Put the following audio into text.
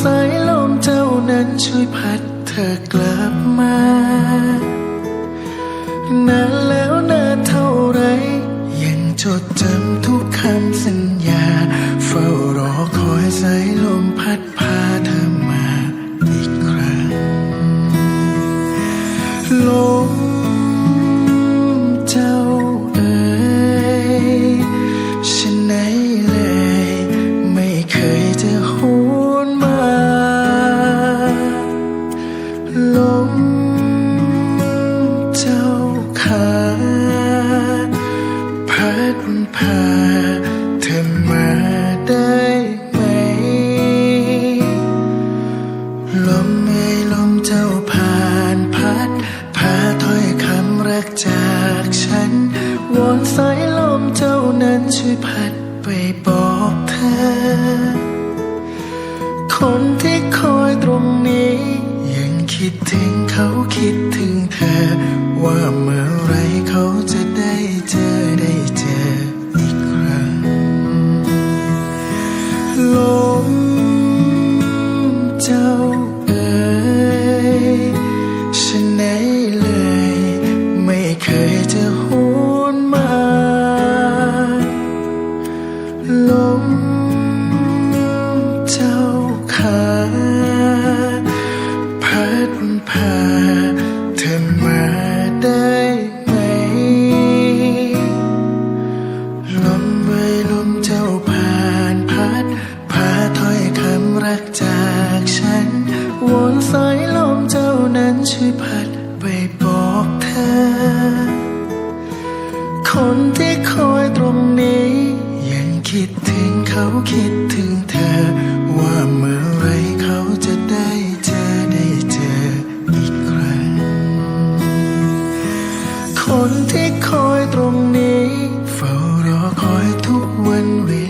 สายลมเจ้านั้นช่วยพัดเธอกลับมานานแล้วนานเท่าไร ยังจดจำ เจ้านั้นช่วยพัดไปบอกเธอ คนที่คอยตรงนี้ ยังคิดถึงเขาคิดถึงเธอ ว่าเมื่อไรเขาจะได้เจอได้เจออีกครั้งลมเจ้า ช่วยพัดไปบอกเธอ คนที่คอยตรงนี้ ยังคิดถึงเขาคิดถึงเธอ ว่าเมื่อไรเขาจะได้เจอได้เจออีกครั้ง คนที่คอยตรงนี้ เฝ้ารอคอยทุกวันเวลา